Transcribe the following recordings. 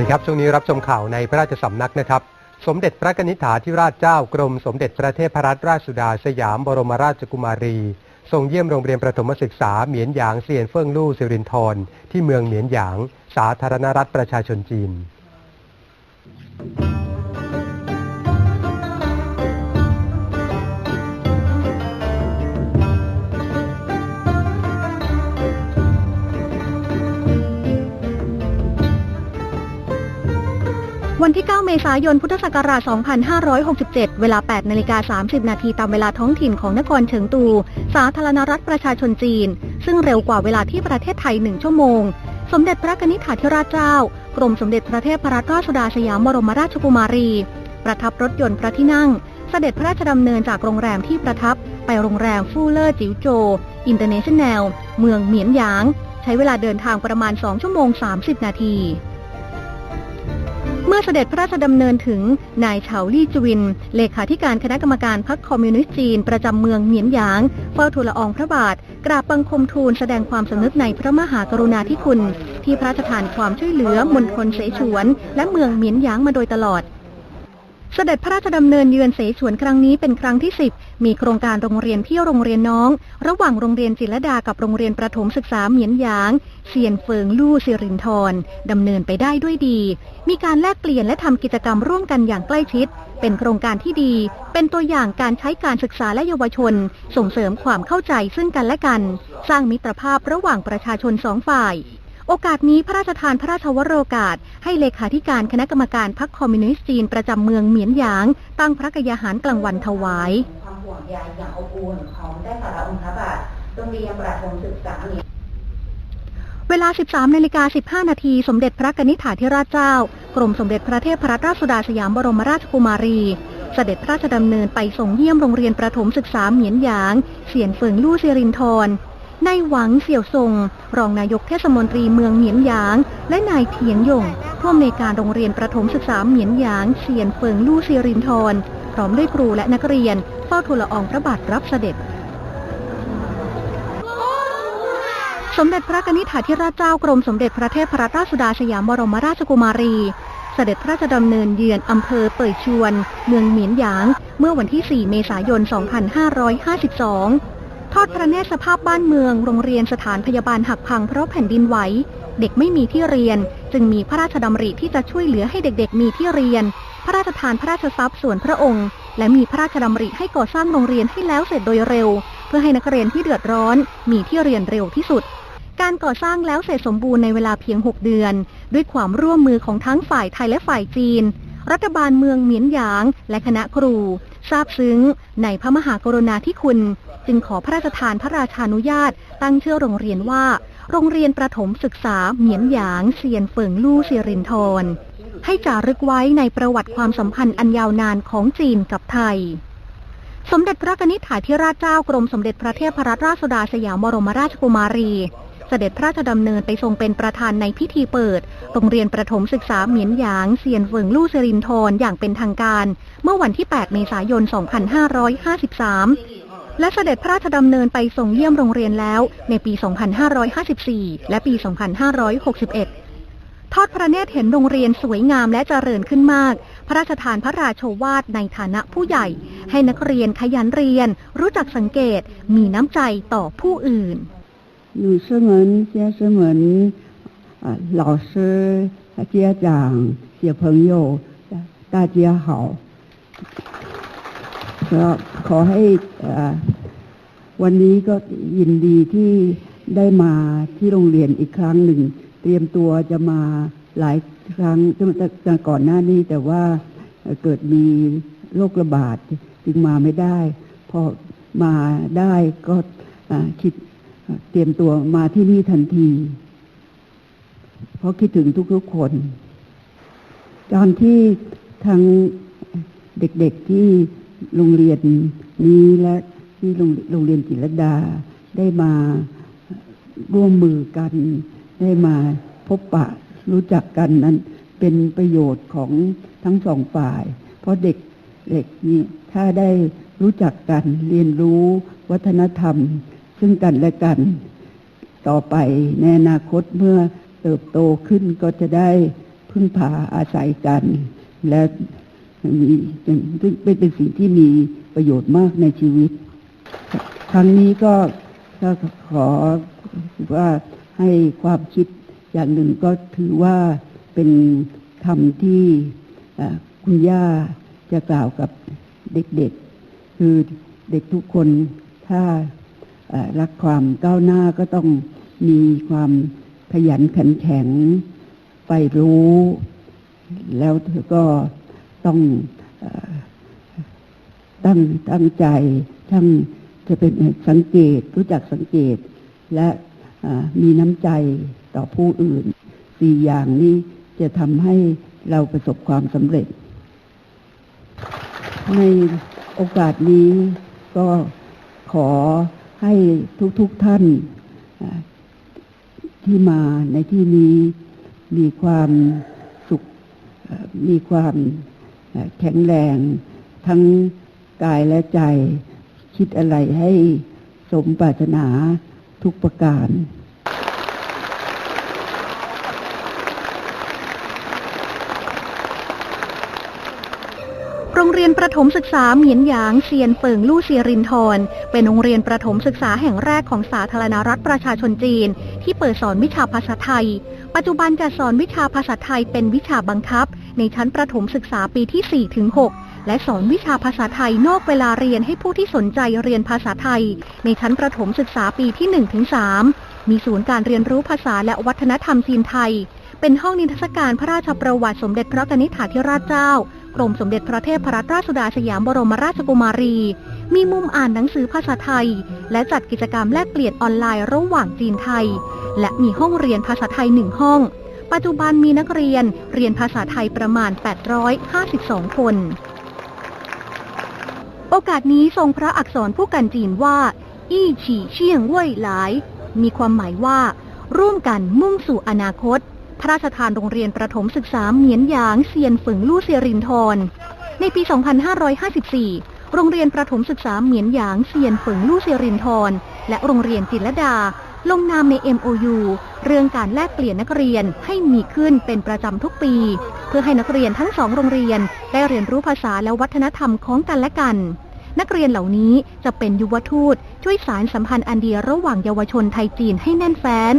ดีครับ ช่วงนี้รับชมข่าวในพระราชสำนักนะครับ สมเด็จพระนิธิถาธิราชเจ้ากรม สมเด็จพระเทพรัตนราชสุดาสยามบรมราชกุมารีทรงเยี่ยมโรงเรียนประถมศึกษาเหมียนหยางเซียนเฟิ่งลู่สิรินทรที่เมืองเหมียนหยาง สาธารณรัฐประชาชนจีน วันที่ 9 เมษายน พุทธศักราช 2567 เวลา 8 นาฬิกา 30 นาทีตามเวลาท้องถิ่นของนครเฉิงตู สาธารณรัฐประชาชนจีน ซึ่งเร็วกว่าเวลาที่ประเทศไทย 1 ชั่วโมง สมเด็จพระนิธิถาธิราชเจ้า กรมสมเด็จพระเทพรัตนราชสุดาสยามบรมราชกุมารี ประทับรถยนต์พระที่นั่ง เสด็จพระราชดำเนินจากโรงแรมที่ประทับ ไปโรงแรมฟูเลอร์จิ๋วโจ อินเตอร์เนชั่นแนล เมืองเหมียนหยาง ใช้เวลาเดินทางประมาณ 2 ชั่วโมง 30 นาที เมื่อเสด็จพระราชดำเนินถึงนายเฉาลี่จวิน เลขาธิการคณะกรรมการพรรคคอมมิวนิสต์จีน ประจำเมืองเหมียนหยางเฝ้าทูลละอองพระบาท กราบบังคมทูลแสดงความสำนึกในพระมหากรุณาธิคุณ ที่พระราชทานความช่วยเหลือมณฑลเสฉวน และเมืองเหมียนหยางมาโดยตลอด เสด็จพระราชดำเนินเยือนเสฉวนครั้งนี้เป็นครั้งที่ 10 มีโครงการโรงเรียนที่โรงเรียนน้อง ระหว่างโรงเรียนจิรดากับโรงเรียนประถมศึกษาเหมียนหยาง เซียนเฟิงลู่สิรินทรดำเนินไปได้ด้วยดี มีการแลกเปลี่ยนและทำกิจกรรมร่วมกันอย่างใกล้ชิด เป็นโครงการที่ดี เป็นตัวอย่างการใช้การศึกษาและเยาวชน ส่งเสริมความเข้าใจซึ่งกันและกัน สร้างมิตรภาพระหว่างประชาชนสองฝ่าย โอกาสนี้พระราชทานพระราชวโรกาส ให้เลขาธิการคณะกรรมการพรรคคอมมิวนิสต์จีนประจำเมืองเหมียนหยาง ตั้งพระกยาหารกลางวันถวายความห่วงใยอย่างอบอุ่นของได้สารองค์พระบาทโรงเรียนประถมศึกษาเหมียนเวลา 13นาฬิกา15 นาที สมเด็จพระกนิธิถาธิราชเจ้า กรมสมเด็จพระเทพรัตนราชสุดาสยามบรมราชกุมารี เสด็จพระราชดำเนินไปส่งเยี่ยมโรงเรียนประถมศึกษาเหมียนหยาง เสียนเฟิงลู่เซรินทร นายหวังเสี่ยวทรงรองนายกเทศมนตรีเมืองเหมียนหยาง และนายเทียงยงผู้อำนวยการโรงเรียนประถมศึกษาเหมียนหยางเสียนเฟิงลู่เซรินทรพร้อมด้วยครูและนักเรียนเฝ้าทูลละอองพระบาทรับเสด็จ สมเด็จพระนิธิถาธิราชเจ้ากรมสมเด็จพระเทพรัตนราชสุดาสยามบรมราชกุมารีเสด็จพระราชดำเนินเยือนอำเภอเป่ยชวน เมืองเหมียนหยาง เมื่อวันที่ 4 เมษายน 2552 ทอดพระเนตรสภาพบ้านเมือง โรงเรียนสถานพยาบาลหักพังเพราะแผ่นดินไหว เด็กไม่มีที่เรียน จึงมีพระราชดำริที่จะช่วยเหลือให้เด็กๆ มีที่เรียน พระราชทานพระราชทรัพย์ส่วนพระองค์ และมีพระราชดำริให้ก่อสร้างโรงเรียนให้แล้วเสร็จโดยเร็ว เพื่อให้นักเรียนที่เดือดร้อน มีที่เรียนเร็วที่สุด การก่อสร้างแล้วเสร็จสมบูรณ์ในเวลาเพียง 6 เดือน ด้วยความร่วมมือของทั้งฝ่ายไทยและฝ่ายจีน รัฐบาลเมืองเหมียนหยาง และคณะครู ทราบซึ้งในพระมหากรุณาธิคุณ จึงขอพระราชทานพระราชานุญาต ตั้งชื่อโรงเรียนว่า โรงเรียนประถมศึกษาเหมียนหยางเซียนเฟิงลู่เซียรินทรให้จารึกไว้ในประวัติความสัมพันธ์อันยาวนานของจีนกับไทย สมเด็จพระนิธิถาธิราชเจ้ากรมสมเด็จพระเทพรัตนราชสุดาสยามบรมราชกุมารี เสด็จพระราชดำเนินไปทรงเป็นประธานในพิธีเปิด โรงเรียนประถมศึกษาเหมียนหยางเซียนเฟิงลู่เซรินทรอย่างเป็นทางการ เมื่อวันที่ 8 เมษายน 2553และเสด็จพระราชดำเนินไปส่งเยี่ยมโรงเรียนแล้วในปี 2554 และปี 2561 ทอดพระเนตรเห็นโรงเรียนสวยงามและเจริญขึ้นมาก พระราชทานพระราชวาทในฐานะผู้ใหญ่ ให้นักเรียนขยันเรียน รู้จักสังเกต มีน้ำใจต่อผู้อื่น 女士们、先生们、啊，老师、家长、小朋友，大家好。ก็ขอให้วันนี้ก็ยินดีที่ได้มาที่โรงเรียนอีกครั้งหนึ่ง เตรียมตัวจะมาหลายครั้งตั้งก่อนหน้านี้ แต่ว่าเกิดมีโรคระบาดจึงมาไม่ได้ พอมาได้ก็คิด เตรียมตัวมาที่นี่ทันที เพราะคิดถึงทุกๆคน ตอนที่ทางเด็กๆที่โรงเรียนนี้และที่โรงเรียนจิรดาได้มาร่วมมือกัน ได้มาพบปะรู้จักกันนั้นเป็นประโยชน์ของทั้งสองฝ่าย เพราะเด็กเด็กนี้ถ้าได้รู้จักกันเรียนรู้วัฒนธรรม ซึ่งกันและกัน ต่อไปในอนาคตเมื่อเติบโตขึ้นก็จะได้พึ่งพาอาศัยกัน และมีซึ่งเป็นสิ่งที่มีประโยชน์มากในชีวิต ครั้งนี้ก็ก็ขอว่าให้ความคิดอย่างหนึ่งก็ถือว่าเป็นคำที่คุณย่าจะกล่าวกับเด็กๆ คือเด็กทุกคนถ้า รักความก้าวหน้าก็ต้องมีความขยันขันแข็งไปรู้ แล้วเธอก็ต้องตั้งตั้งใจทั้งจะเป็นสังเกตรู้จักสังเกต และมีน้ำใจต่อผู้อื่นสี่อย่างนี้จะทำให้เราประสบความสำเร็จ ในโอกาสนี้ก็ขอ ให้ทุกๆทท่านที่มาในที่นี้มีความสุขมีความแข็งแรง ทั้งกายและใจ คิดอะไรให้สมปรารถนาทุกประการ รงเรียนประถมศึกษาเหมียนหยางเซียนเปิงลู่เซียรินทรเป็นโรงเรียนประถมศึกษาแห่งแรกของสาธารณรัฐประชาชนจีน ที่เปิดสอนวิชาภาษาไทย ปัจจุบันจะสอนวิชาภาษาไทยเป็นวิชาบังคับ ในชั้นประถมศึกษาปีที่ 4 ถึง 6 และสอนวิชาภาษาไทยนอกเวลาเรียนให้ผู้ที่สนใจเรียนภาษาไทย ในชั้นประถมศึกษาปีที่ 1 ถึง 3 มีศูนย์การเรียนรู้ภาษาและวัฒนธรรมจีนไทย เป็นห้องนิทรรศการพระราชประวัติสมเด็จพระนิธิถาธิราชเจ้า กรมสมเด็จพระเทพรัตนราชสุดาสยามบรมราชกุมารี มีมุมอ่านหนังสือภาษาไทย และจัดกิจกรรมแลกเปลี่ยนออนไลน์ระหว่างจีนไทย และมีห้องเรียนภาษาไทยหนึ่งห้อง ปัจจุบันมีนักเรียนเรียนภาษาไทยประมาณ 852 คน โอกาสนี้ทรงพระอักษรผู้กันจีนว่า อี้ฉี่เชี่ยงเว่ยหลาย มีความหมายว่า ร่วมกันมุ่งสู่อนาคต พระราชทานโรงเรียนประถมศึกษาเหมียนหยางเซียนฝึงลู่เซียรินทร ในปี 2554 โรงเรียนประถมศึกษาเหมียนหยางเซียนฝึงลู่เซียรินทร และโรงเรียนจิตรดา ลงนามใน MOU เรื่องการแลกเปลี่ยนนักเรียนให้มีขึ้นเป็นประจำทุกปี เพื่อให้นักเรียนทั้งสองโรงเรียนได้เรียนรู้ภาษาและวัฒนธรรมของกันและกัน นักเรียนเหล่านี้จะเป็นยุวทูตช่วยสารสัมพันธ์อันเดียระหว่างเยาวชนไทยจีนให้แน่นแฟ้น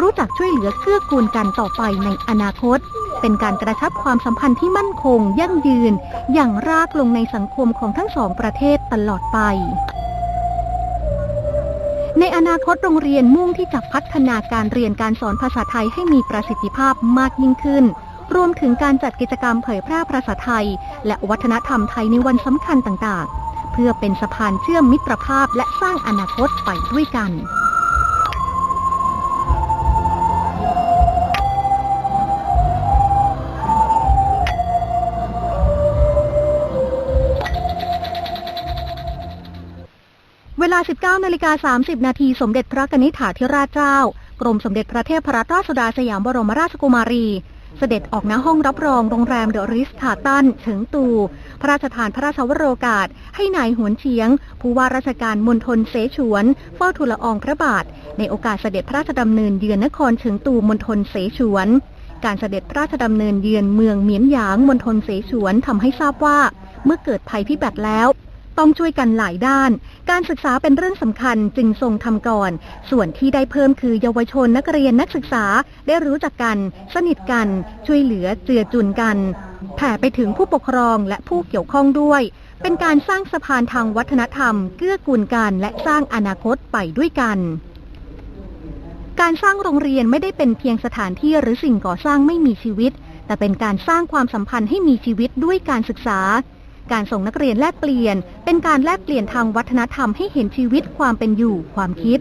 รู้จักช่วยเหลือเกื้อกูลกันต่อไปในอนาคต เป็นการกระชับความสัมพันธ์ที่มั่นคง ยั่งยืน อย่างรากลงในสังคมของทั้งสองประเทศตลอดไปในอนาคตโรงเรียนมุ่งที่จะพัฒนาการเรียนการสอนภาษาไทยให้มีประสิทธิภาพมากยิ่งขึ้น รวมถึงการจัดกิจกรรมเผยแพร่ภาษาไทย และวัฒนธรรมไทยในวันสำคัญต่างๆ พื่อเป็นสะพานเชื่อมมิตรภาพและสร้างอนาคตไปด้วยกันเวลา 19นาฬิกา30 นาที สมเด็จพระนิธิถาธิราชเจ้า กรมสมเด็จพระเทพรัตนราชสุดาสยามบรมราชกุมารี เสด็จออกณห้องรับรองโรงแรมเดอะริสทาตันถึงตู พระราชทานพระราชวโรกาส ให้นายหวนเฉียง ผู้ว่าราชการมณฑลเสฉวนเฝ้าทูลอองพระบาท ในโอกาสเสด็จพระราชดำเนินเยือนนครเฉิงตูมณฑลเสฉวน การเสด็จพระราชดำเนินเยือนเมืองเมียนหยางมณฑลเสฉวนทำให้ทราบว่า เมื่อเกิดภัยพิบัติแล้ว ต้องช่วยกันหลายด้าน การศึกษาเป็นเรื่องสำคัญจึงทรงทำก่อน ส่วนที่ได้เพิ่มคือเยาวชนนักเรียนนักศึกษาได้รู้จักกัน สนิทกัน ช่วยเหลือเจือจุนกันแผ่ไปถึงผู้ปกครองและผู้เกี่ยวข้องด้วย เป็นการสร้างสะพานทางวัฒนธรรม เกื้อกูลกันและสร้างอนาคตไปด้วยกันการสร้างโรงเรียนไม่ได้เป็นเพียงสถานที่หรือสิ่งก่อสร้างไม่มีชีวิต แต่เป็นการสร้างความสัมพันธ์ให้มีชีวิตด้วยการศึกษา การส่งนักเรียนแลกเปลี่ยน เป็นการแลกเปลี่ยนทางวัฒนธรรมให้เห็นชีวิตความเป็นอยู่ความคิด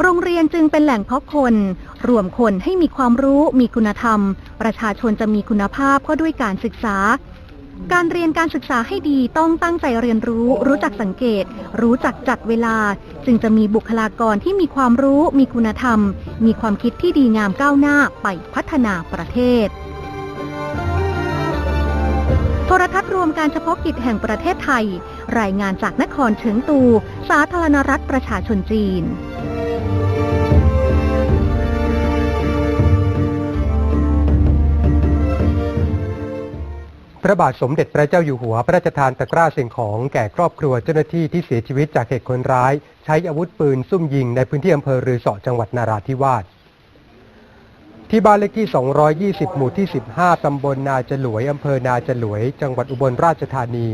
โรงเรียนจึงเป็นแหล่งเพาะคน รวมคนให้มีความรู้มีคุณธรรม ประชาชนจะมีคุณภาพก็ด้วยการศึกษา การเรียนการศึกษาให้ดีต้องตั้งใจเรียนรู้ รู้จักสังเกต รู้จักจัดเวลา จึงจะมีบุคลากรที่มีความรู้ มีคุณธรรม มีความคิดที่ดีงามก้าวหน้าไปพัฒนาประเทศ โทรทัศน์รวมการเฉพาะกิจแห่งประเทศไทย รายงานจากนครเฉิงตู สาธารณรัฐประชาชนจีนพระบาทสมเด็จพระเจ้าอยู่หัว พระราชทานตะกร้าสิ่งของแก่ครอบครัวเจ้าหน้าที่ที่เสียชีวิตจากเหตุคนร้าย ใช้อาวุธปืนซุ่มยิงในพื้นที่อำเภอรือเสาะจังหวัดนาราธิวาส ที่บ้านเลขที่ 220 หมู่ที่ 15 ตำบลนาจลวย อำเภอนาจลวย จังหวัดอุบลราชธานี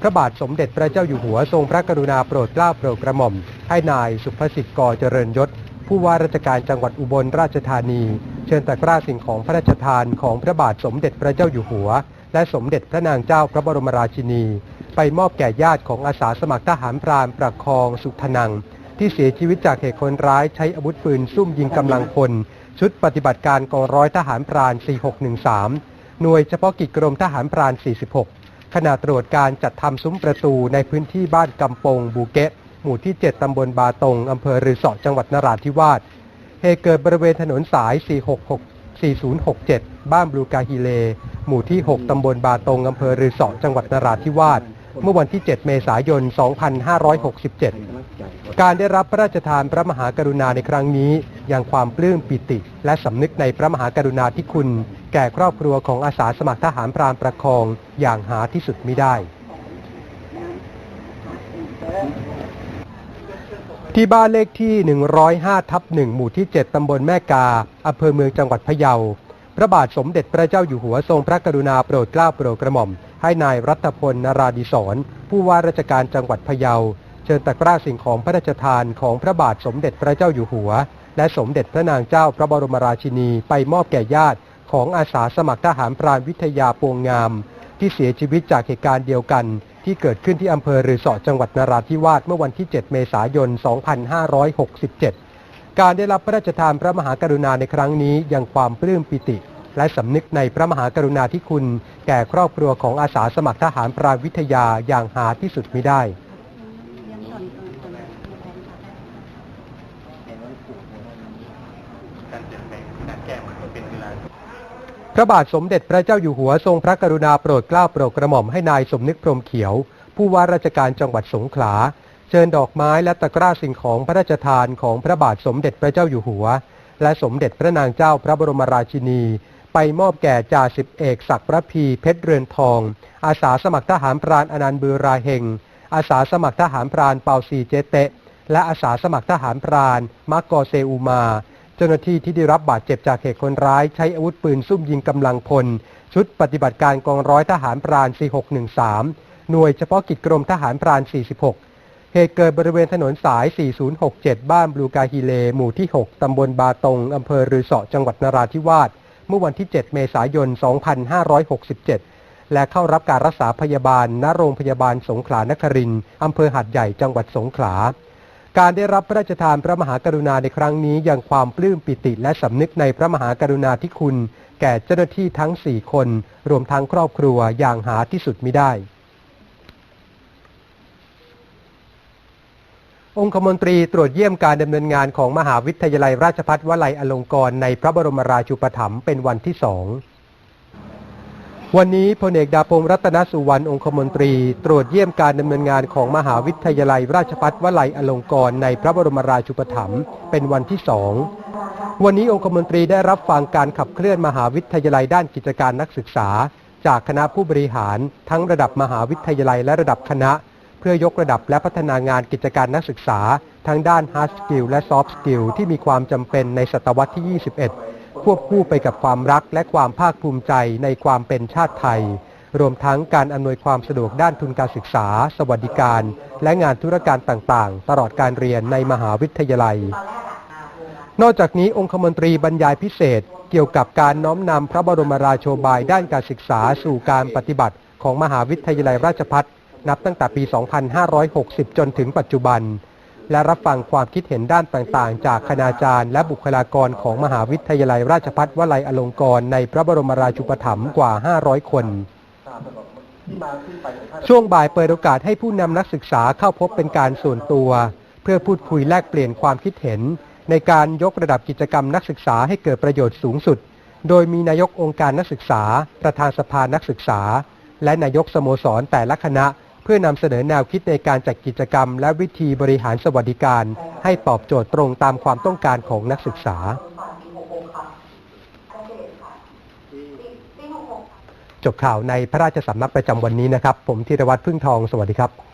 พระบาทสมเด็จพระเจ้าอยู่หัวทรงพระกรุณาโปรดเกล้าโปรดกระหม่อม ให้นายสุภสิทธิ์กอเจริญยศ ผู้ว่าราชการจังหวัดอุบลราชธานี เชิญตะกร้าสิ่งของพระราชทานของพระบาทสมเด็จพระเจ้าอยู่หัว และสมเด็จพระนางเจ้าพระบรมราชินี ไปมอบแก่ญาติของอาสาสมัครทหารพรานประคองสุทนัง ที่เสียชีวิตจากเหตุคนร้ายใช้อาวุธปืนซุ่มยิงกำลังพล ชุดปฏิบัติการกองร้อยทหารพราน 4613 หน่วยเฉพาะกิจกรมทหารพราน 46 ขณะตรวจการจัดทำซุ้มประตูในพื้นที่บ้านกำปงบูเกะหมู่ที่ 7 ตำบลบาตง อำเภอรือเสาะจังหวัดนราธิวาส เหตุเกิดบริเวณถนนสาย 466 4067 บ้านบลูกาฮิเล หมู่ที่ 6 ตำบลบาตง อำเภอรือเสาะจังหวัดนราธิวาส เมื่อวันที่ 7 เมษายน 2567 การได้รับพระราชทานพระมหากรุณาในครั้งนี้ยังความปลื้มปิติ และสำนึกในพระมหากรุณาธิคุณ แก่ครอบครัวของอาสาสมัครทหารพรานประคองอย่างหาที่สุดมิได้ที่บ้านเลขที่ 105 ทับ 1 หมู่ที่ 7 ตำบลแม่กา อำเภอเมืองจังหวัดพะเยา พระบาทสมเด็จพระเจ้าอยู่หัวทรงพระกรุณาโปรดเกล้าโปรดกระหม่อม ให้นายรัตพลนาราดิศรผู้ว่าราชการจังหวัดพะเยา เชิญตะกร้าสิ่งของพระราชทานของพระบาทสมเด็จพระเจ้าอยู่หัว และสมเด็จพระนางเจ้าพระบรมราชินีไปมอบแก่ญาติของอาสาสมัครทหารพรานวิทยาปวงงาม ที่เสียชีวิตจากเหตุการณ์เดียวกัน ที่เกิดขึ้นที่อำเภอรือสาะจังหวัดนราธิวาสเมื่อวันที่ 7 เมษายน 2567 การได้รับพระราชทานพระมหากรุณาในครั้งนี้ยังความปลื้มปิติ และสำนึกในพระมหากรุณาธิคุณ แก่ครอบครัวของอาสาสมัครทหารพรานวิทยาอย่างหาที่สุดมิได้พระบาทสมเด็จพระเจ้าอยู่หัวทรงพระกรุณาโปรดเกล้าโปรดกระหม่อมให้นายสมนึกพรมเขียว ผู้ว่าราชการจังหวัดสงขลา เชิญดอกไม้และตะกร้าสิ่งของพระราชทานของพระบาทสมเด็จพระเจ้าอยู่หัว และสมเด็จพระนางเจ้าพระบรมราชินี ไปมอบแก่จ่าสิบเอกศักดิ์พระพีเพชรเรือนทอง อาสาสมัครทหารพรานอนันต์บือราเฮงอาสาสมัครทหารพรานเปาซีเจเตะ และอาสาสมัครทหารพรานมักกอเซอูมา เจ้าหน้าที่ที่ได้รับบาดเจ็บจากเหตุคนร้ายใช้อาวุธปืนซุ่มยิงกำลังพล ชุดปฏิบัติการกองร้อยทหารพราน 4613 หน่วยเฉพาะกิจกรมทหารพราน 46 เหตุเกิดบริเวณถนนสาย 4067 บ้านบลูกาฮิเล หมู่ที่ 6 ตำบลบาตง อำเภอรือเสาะจังหวัดนราธิวาส เมื่อวันที่ 7 เมษายน 2567 และเข้ารับการรักษาพยาบาลณโรงพยาบาลสงขลานครินทร์อำเภอหัดใหญ่จังหวัดสงขลา การได้รับพระราชทานพระมหากรุณาในครั้งนี้ยังความปลื้มปิติและสำนึกในพระมหากรุณาธิคุณ แก่เจ้าหน้าที่ทั้ง 4 คน รวมทั้งครอบครัวอย่างหาที่สุดมิได้ องคมนตรีตรวจเยี่ยมการดำเนินงานของมหาวิทยาลัยราชภัฏวลัยอลงกรณ์ในพระบรมราชูปถัมภ์เป็นวันที่สอง วันนี้พลเอกดาพงศ์รัตนสุวรรณองคมนตรี ตรวจเยี่ยมการดำเนินงานของมหาวิทยาลัยราชภัฏวลัยอลงกรณ์ในพระบรมราชูปถัมภ์เป็นวันที่สอง วันนี้องคมนตรีได้รับฟังการขับเคลื่อนมหาวิทยาลัยด้านกิจการนักศึกษา จากคณะผู้บริหาร ทั้งระดับมหาวิทยาลัยและระดับคณะ เพื่อยกระดับและพัฒนางานกิจการนักศึกษา ทั้งด้าน hard skill และ soft skill ที่มีความจำเป็นในศตวรรษที่ 21 ควบคู่ไปกับความรักและความภาคภูมิใจในความเป็นชาติไทย รวมทั้งการอำนวยความสะดวกด้านทุนการศึกษา สวัสดิการ และงานธุรการต่างๆ ตลอดการเรียนในมหาวิทยาลัย นอกจากนี้องคมนตรีบรรยายพิเศษเกี่ยวกับการน้อมนำพระบรมราโชบายด้านการศึกษาสู่การปฏิบัติของมหาวิทยาลัยราชภัฏ นับตั้งแต่ปี 2560 จนถึงปัจจุบัน และรับฟังความคิดเห็นด้านต่างๆ จากคณาจารย์ และบุคลากรของมหาวิทยาลัยราชภัฏวลัยอลงกรณ์ในพระบรมราชูปถัมภ์กว่า 500 คน ช่วงบ่ายเปิดโอกาสให้ผู้นำนักศึกษาเข้าพบเป็นการส่วนตัว เพื่อพูดคุยแลกเปลี่ยนความคิดเห็น ในการยกระดับกิจกรรมนักศึกษาให้เกิดประโยชน์สูงสุด โดยมีนายกองค์การนักศึกษา ประธานสภานักศึกษา และนายกสโมสรแต่ละคณะ เพื่อนำเสนอแนวคิดในการจัดกิจกรรม และวิธีบริหารสวัสดิการ ให้ตอบโจทย์ตรงตามความต้องการของนักศึกษา จบข่าวในพระราชสำนักประจำวันนี้นะครับ ผมธีรวัตรพึ่งทอง สวัสดีครับ